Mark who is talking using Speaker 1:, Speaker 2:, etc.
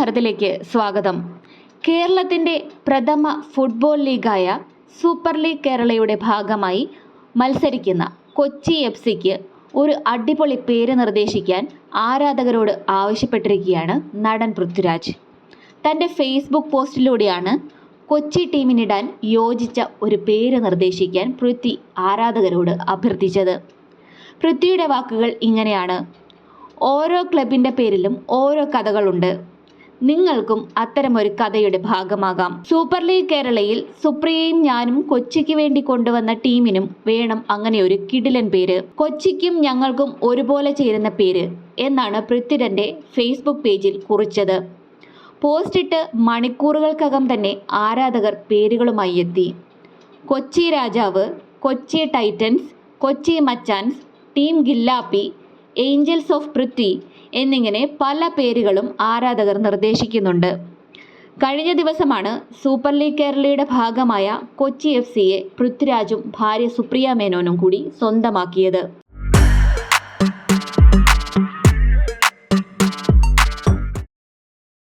Speaker 1: ഭാരതിലേക്ക് സ്വാഗതം. കേരളത്തിന്റെ പ്രഥമ ഫുട്ബോൾ ലീഗായ സൂപ്പർ ലീഗ് കേരളയുടെ ഭാഗമായി മത്സരിക്കുന്ന കൊച്ചി എഫ് സിക്ക് ഒരു അടിപൊളി പേര് നിർദ്ദേശിക്കാൻ ആരാധകരോട് ആവശ്യപ്പെട്ടിരിക്കുകയാണ് നടൻ പൃഥ്വിരാജ്. തന്റെ ഫേസ്ബുക്ക് പോസ്റ്റിലൂടെയാണ് കൊച്ചി ടീമിനിടാൻ യോജിച്ച ഒരു പേര് നിർദ്ദേശിക്കാൻ പൃഥ്വി ആരാധകരോട് അഭ്യർത്ഥിച്ചത്. പൃഥ്വിയുടെ വാക്കുകൾ ഇങ്ങനെയാണ്. ഓരോ ക്ലബിന്റെ പേരിലും ഓരോ കഥകളുണ്ട്. നിങ്ങൾക്കും അത്തരമൊരു കഥയുടെ ഭാഗമാകാം. സൂപ്പർ ലീഗ് കേരളയിൽ സുപ്രിയയും ഞാനും കൊച്ചിക്ക് വേണ്ടി കൊണ്ടുവന്ന ടീമിനും വേണം അങ്ങനെ ഒരു കിടിലൻ പേര്. കൊച്ചിക്കും ഞങ്ങൾക്കും ഒരുപോലെ ചേരുന്ന പേര് എന്നാണ് പൃഥ്വിരന്റെ ഫേസ്ബുക്ക് പേജിൽ കുറിച്ചത്. പോസ്റ്റിട്ട് മണിക്കൂറുകൾക്കകം തന്നെ ആരാധകർ പേരുകളുമായി എത്തി. കൊച്ചി രാജാവ് Kochi Titans Kochi മച്ചാൻസ് team ഗില്ലാപ്പി angels of Prithvi എന്നിങ്ങനെ പല പേരുകളും ആരാധകർ നിർദ്ദേശിക്കുന്നുണ്ട്. കഴിഞ്ഞ ദിവസമാണ് സൂപ്പർ ലീഗ് കേരളയുടെ ഭാഗമായ കൊച്ചി എഫ് സിയെ പൃഥ്വിരാജും ഭാര്യ സുപ്രിയ മേനോനും കൂടി സ്വന്തമാക്കിയത്.